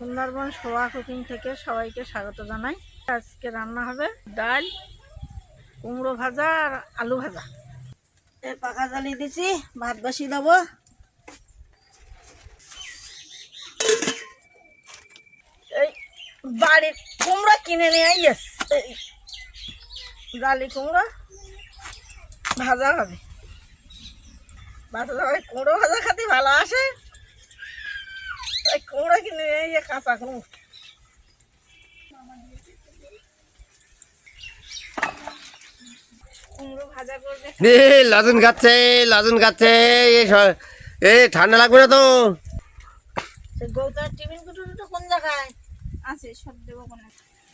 সুন্দরবন সোয়া cooking থেকে সবাইকে স্বাগত জানাই। আজকে রান্না হবে ডাল, কুমড়ো ভাজা আর আলু ভাজা। এই পাখা জ্বালিয়ে দিছি, ভাত বসিয়ে দেবো। এই বাড়ির কুমড়ো কিনে নিয়ে আইস জালি কুমড়ো ভাজা হবে। ভাজা কুমড়ো ভাজা, খেতে ভালো আসে। কিনে কাঁচা লাজুন খাচ্ছে লাজুন খাচ্ছে এ ঠান্ডা লাগবে না তো। টিফিন কুটুরিটা কোন জায়গায়? আছে সব দেবো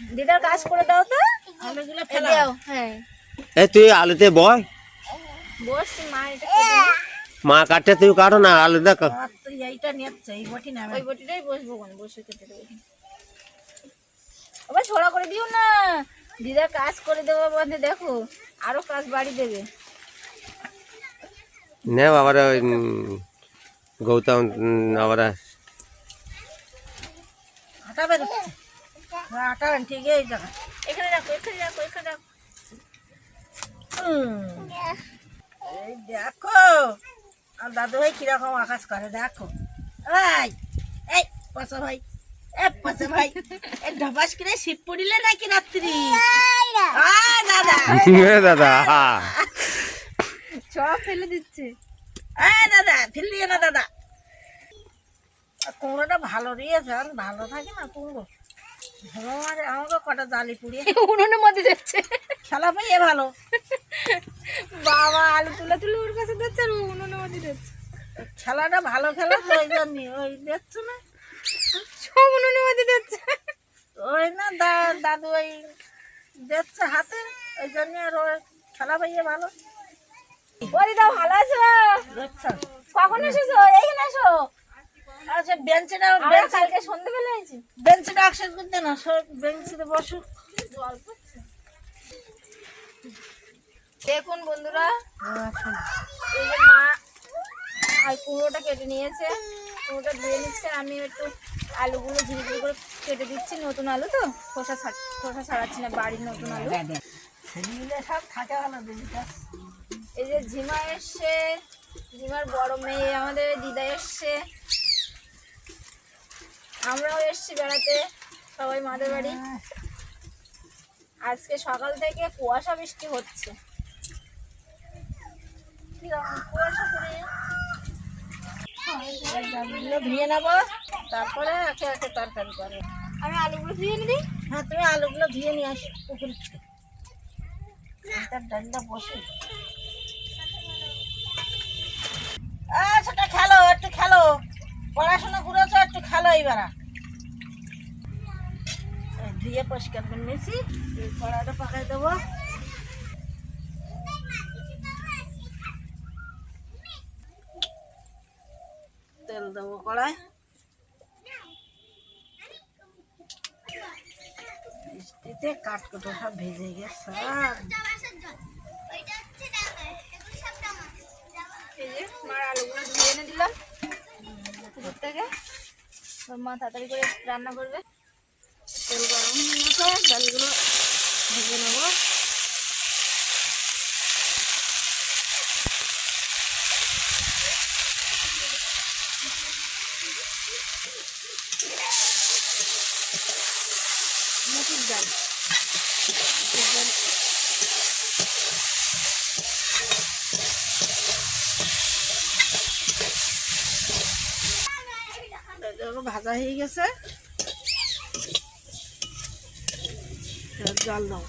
দিদার কাজ করে দাও তো। আলুগুলো হ্যাঁ। এ তুই আলুতে বয়। বসছি মা এটা। মা কাটতে তুই কাটো না আলু দেখ। আর তো এইটা নিচ্ছে এই বটি না ওই বটিটাই বসবো কোন বসে কেটে দেবো। আবার ছড়া করে দিও না। দিদার কাজ করে দেবো বলতে দেখো আরও কাজ বাড়ি দেবে। নে আবার ওই গৌতম আবার আটা বেরোচ্ছে হ্যাঁ, আটা ঠিক এই জায়গা। এখানে রাখো এখানে রাখো এখানে রাখো। এই দেখো আর দাদু ভাই কীরকম আকাশ করে দেখো। এই এই পাশা ভাই এ পাশা ভাই এ ঢবাস করে শীত পড়িলে নাকি রাত্রি? আয় দাদা। দাদা? সব ফেলে দিচ্ছে। এই দাদা ফেললিয়ে না দাদা। কুমড়োটা ভালো দিয়েছে আর ভালো থাকে না কুমড়ো। আমাকে কটা জালি পুড়িয়ে উনুনের মধ্যে যাচ্ছে। খেলা পাইয়ে ভালো। বাবা আলু তুলে তুলে ওর কাছে যাচ্ছে আর ও উনুনের মধ্যে যাচ্ছে খেলাটা ভালো খেলা ওই জন্য ওই দেখছ না? সব উনুনের মধ্যে যাচ্ছে ওই না দা- দাদু ওই দেখছে হাতে ওই জন্য আর ওই খেলা পাইয়ে ভালো। ওরে দাও ভালো আছো? কখন এসেছ? এইখানে এসো। আচ্ছা বেঞ্চিটা বেঞ্চ কালকে সন্ধ্যেবেলা আছি বেঞ্চিটা অক্সিজেন করতে না সব বেঞ্চিতে বসো। দেখুন বন্ধুরা এই যে মা আর কুমড়োটা কেটে নিয়েছে। কুমড়োটা ধুয়ে নিচ্ছে আমি একটু আলুগুলো ঝিরি ঝিরি করে কেটে দিচ্ছি নতুন আলু তো। খোসা খোসা ছাড়াচ্ছি না বাড়ির নতুন আলু। সব থাকে ভালো এই যে ঝিমা এসছে ঝিমার বড় মেয়ে আমাদের দিদা এসছে। আমরাও এসছি বেড়াতে সবাই মাদের বাড়ি। আজকে সকাল থেকে কুয়াশা বৃষ্টি হচ্ছে। করে ধুয়ে নেব তারপরে একে একে তরকারি করব। আমি আলুগুলো ধুয়ে নিই হ্যাঁ তুমি আলুগুলো ধুয়ে নিয়ে আসো পুকুর। তার ডালটা বসে। সেটা খেলো একটু খেলো। পড়াশোনা করেছ একটু খেলো এইবার। এই ধুয়ে পরিষ্কার করে নিয়েছি এই কড়াটা পাকাই দেবো। কড়াই বৃষ্টিতে কাঠকুটো সব ভেজে গেছে। আলুগুলো ধুয়ে এনে দিলাম। পুকুর থেকে। মা তাড়াতাড়ি করে রান্না করবে। তেল গরম হয়ে গেছে, ডালগুলো ভেজে নেব মুসুর ডাল মুসুর ডাল এগুলো ভাজা হয়ে গেছে। জল দাও।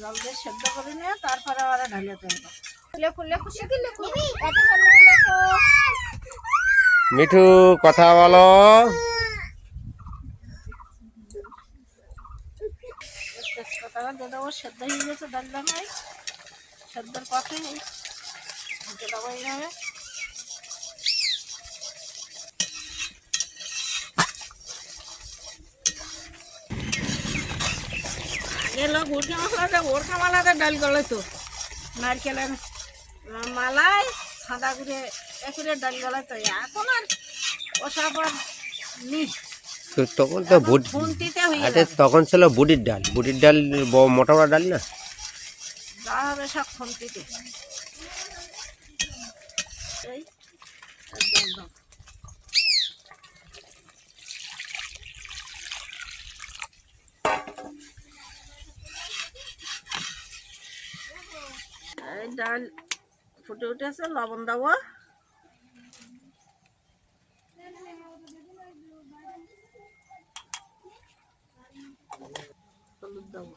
জল দিয়ে সেদ্ধ করে নিয়ে তারপরে আবার ঢালে মিঠু কথা বলো। তেজপাতা দিয়ে দেবো সেদ্ধ হয়ে গেছে ডালটা নাই সেদ্ধর পথে ঢুকে দেবো এইভাবে গেল গুড়কে মশলাটা ওর কামালাতে ডাল গলে তো। নারকেলের মালায় সাদা করে একুরে ডাল গলায় তো। এখন আর ওসব আর নি তো তখন তো বুট আরে তখন ছিল বুটির ডাল। বুটির ডাল মোটা মোটা ডাল না? ডাল ফুটে উঠেছে লবণ দেবো। হলুদ দেবো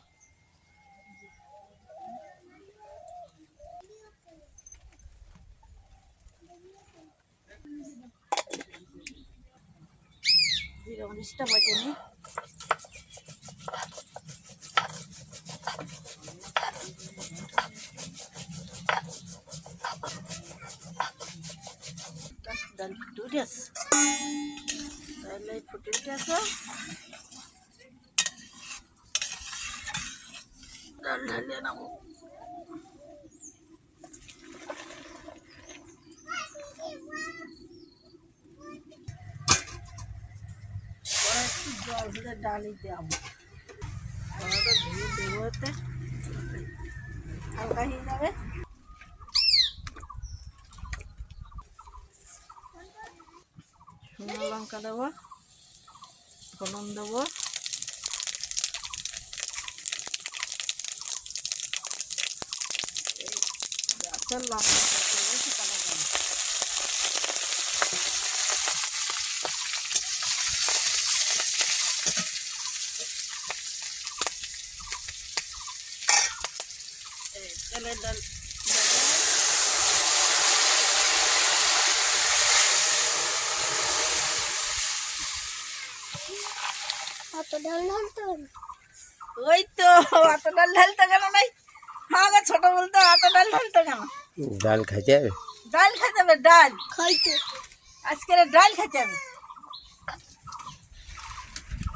জিরা মরিচটা বাটে নিই ডাল ফুটে উঠেছে তাহলে ফুটে উঠেছে ডাল ঢালিয়ে নেব পরে একটু জল দিয়ে ডালি দেবো কড়াটা ধুয়ে দেবো এতে হালকা হয়ে যাবে শুকনো লঙ্কা দেবো ফলন দেবো দেবো তেলের ডাল। অত ডাল ঢালতে ওই তো, অত ডাল ঢালতে কেন নাই? আমাকে ছোট বলতো অত ডাল ঢালতে কেন? ডাল খাইতে হবে ডাল খেতে হবে ডাল খাইতে আজকের ডাল খেতে হবে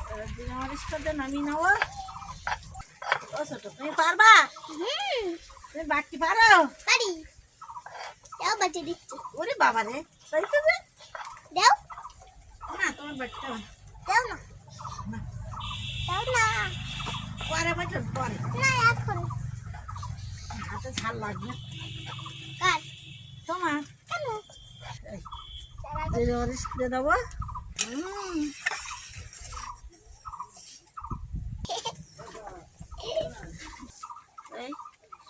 এবার জিরা মরিচটা দিয়ে নামিয়ে নেব ও ছোট তুমি পারবা হুম তুমি বাটতে পারো পারি দাও বাটি দিচ্ছি ওরে বাবা রে তাই তো যে। দাও না তোমার বাটতে হবে দাও না না। দাও না পরে বাটে পরে না এখন হাতে ঝাল লাগবে কার? তোমার কেন? এই, দিয়ে দেবো হুম। এই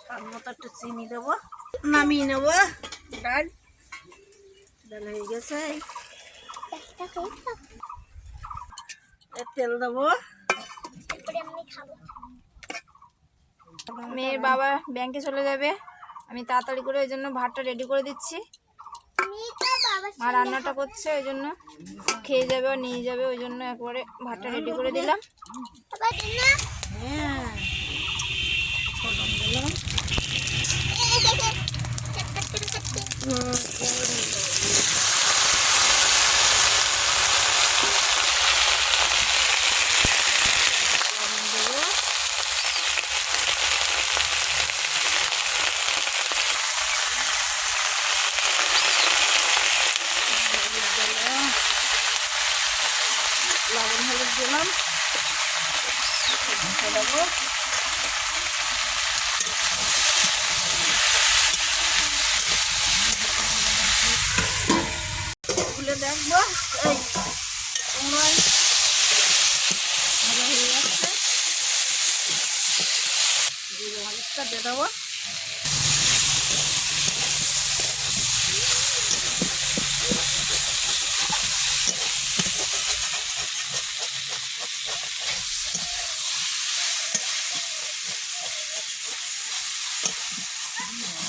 স্বাদ মতো একটু চিনি দেবো। নামিয়ে নেব। ডাল। ডাল হয়ে গেছে। তেল দেবো। মেয়ের বাবা ব্যাংকে চলে যাবে। আমি তাড়াতাড়ি করে ওই জন্য ভাতটা রেডি করে দিচ্ছি। আর মা রান্নাটা করছে ওই জন্য। খেয়ে যাবে আর নিয়ে যাবে ওই জন্য একবারে ভাতটা রেডি করে দিলাম। হ্যাঁ ফোড়ন দিলাম লবণ দেবো হলুদ দিলাম। লবণ হলুদ দিলাম। দেবো। খুলে দেখব। এই কুমড়োয় ভাজা হয়ে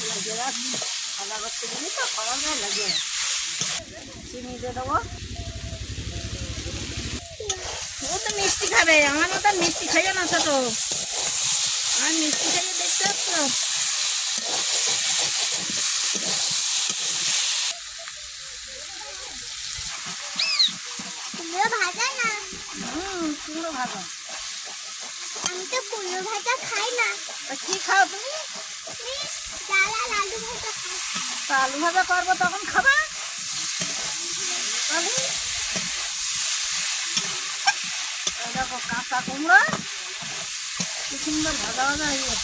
লাগিয়ে রাখব ভাজা করতে গেলে তো করা যায় লাগিয়ে। চিনি দিয়ে দেবো ও তো মিষ্টি খাবে আমার মতো মিষ্টি খাইও না ছোট আর মিষ্টি খাইয়ে দেখতে পাচ্ছ ভাজা না হুম কুমড়ো ভাজা আমি তো কুমড়ো ভাজা খাই না কি খাও তুমি ডাল আর আলু ভাজা আলু ভাজা করব তখন খাবা? তাহলে দেখো কাঁচা কুমড়ো। কি সুন্দর ভাজা ভাজা হয়ে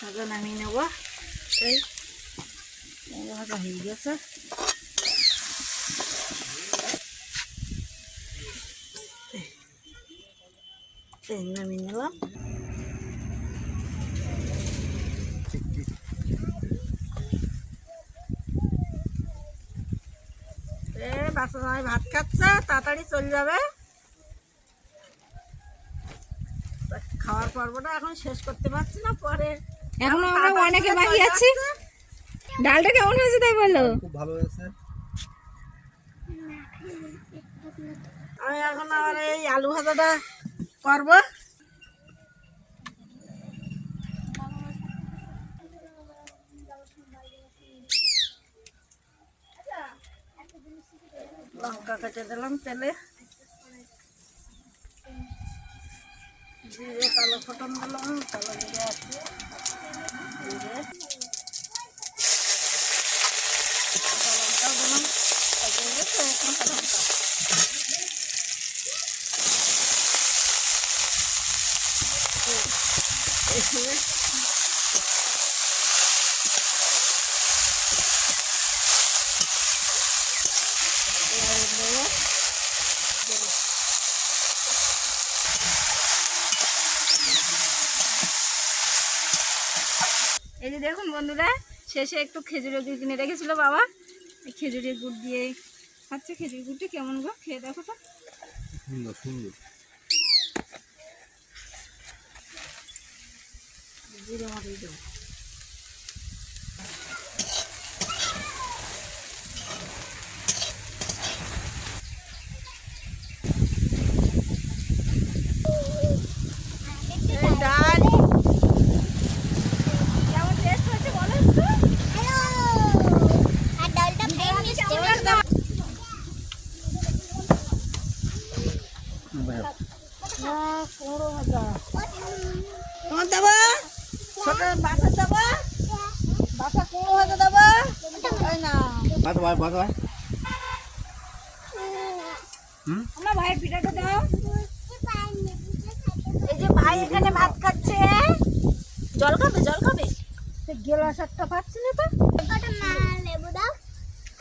ভাজা নামিয়ে নেব। এই, ভাজা হয়ে গেছে। নামিয়ে নিলাম এ বাচ্চা সবাই ভাত খাচ্ছে তাড়াতাড়ি চলে যাবে। খাওয়ার পর্বটা এখন শেষ করতে পারছি না পরে এখনও আমরা অনেকে বাকি আছি। ডালটা কেমন হয়েছে তাই বলো খুব ভালো হয়েছে। আমি এখন আবার এই আলু ভাজাটা করব। কেটে দিলাম তেলে জিরে কালো ফোটন দিলাম কালো জিরে আছে জিরে কাঁচা লঙ্কা দিলাম কাঁচা গেছে কাঁচা লঙ্কা এখানে এই দেখুন বন্ধুরা শেষে একটু খেজুরের গুড় কিনে রেখেছিল বাবা। এই খেজুরের গুড় দিয়ে খাচ্ছে। খেজুর গুড়টা কেমন গো? খেয়ে দেখো তো। সুন্দর সুন্দর। এই ডাল কেমন টেস্ট হয়েছে বলো একটু হ্যালো আর ডালটা ফ্রাই মিষ্টি না কুমড়ো ভাজা তোমার দেবো? ছোট বাসা দেবো? বাসা কুমড়ো ভাজা দেবো? না। ভাত ভাই ভাত ভাই। আমার ভাইয়ের পিঠাটা দাও। এই যে ভাই এখানে ভাত খাচ্ছে। জল খাবে জল খাবে? গেলাস একটা পাচ্ছি না তো। ওটা মা লেবু দাও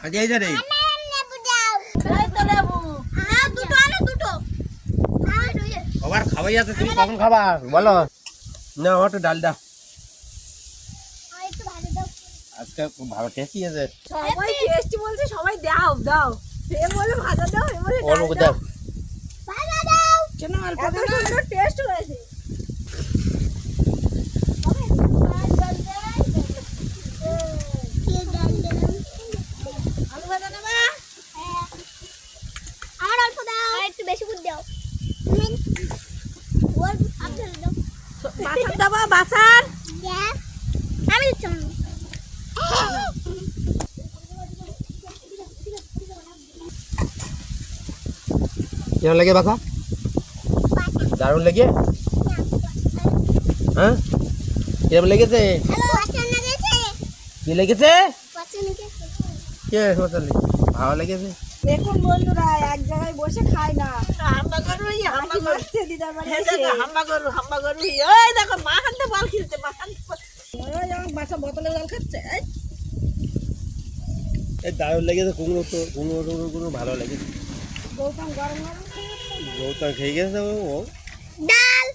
আজ এই যা রে মা লেবু দাও এই তো লেবু হ্যাঁ দুটো আনো দুটো আর ওই আছে তুমি কখন খাবা? বলো। না আমার তো ডাল দাও। একটু আজকে খুব ভালো টেস্টি আছে। সবাই টেস্টি বলছে সবাই দাও দাও। সে বলে ভাজা দাও এ বলে দাও। কেন অল্প টেস্ট হয়েছে আলু ভাজা নেবা আমার অল্প দাও আর একটু বেশি করে দাও তুমি ওর আপনার দাও বাসার? আমি কেমন লাগে বাসা? দারুণ লাগে? হ্যাঁ? কেমন লেগেছে? কি লেগেছে? কে ভালো লেগেছে? দেখুন বন্ধুরা এক জায়গায় বসে খায় না। হাম্বা করু হাম্বা মারছে দিদার বাড়ি হাম্বা করু হাম্বা করু ওই দেখো মা হাতে বল খেলছে মা হাতে বল। ওই আমার বাসা বোতলে জল খাচ্ছে এই। দারুণ লেগেছে কুমড়ো তো কুমড়ো টুমড়ো কুমড়ো ভালো লেগেছে। গৌতম গরম গরম খেয়ে খেয়ে গেছে ও ও ডাল।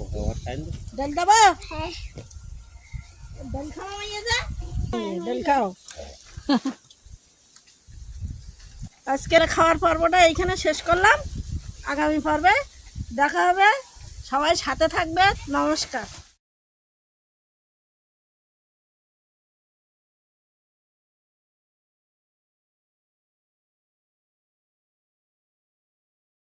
ও খাওয়ার টাইম ডাল দেবো হ্যাঁ। ডাল খাওয়া মাইয়া যা ডাল খাও। আজকের খাওয়ার পর্বটা এইখানে শেষ করলাম। আগামী পর্বে দেখা হবে। সবাই সাথে থাকবে। নমস্কার।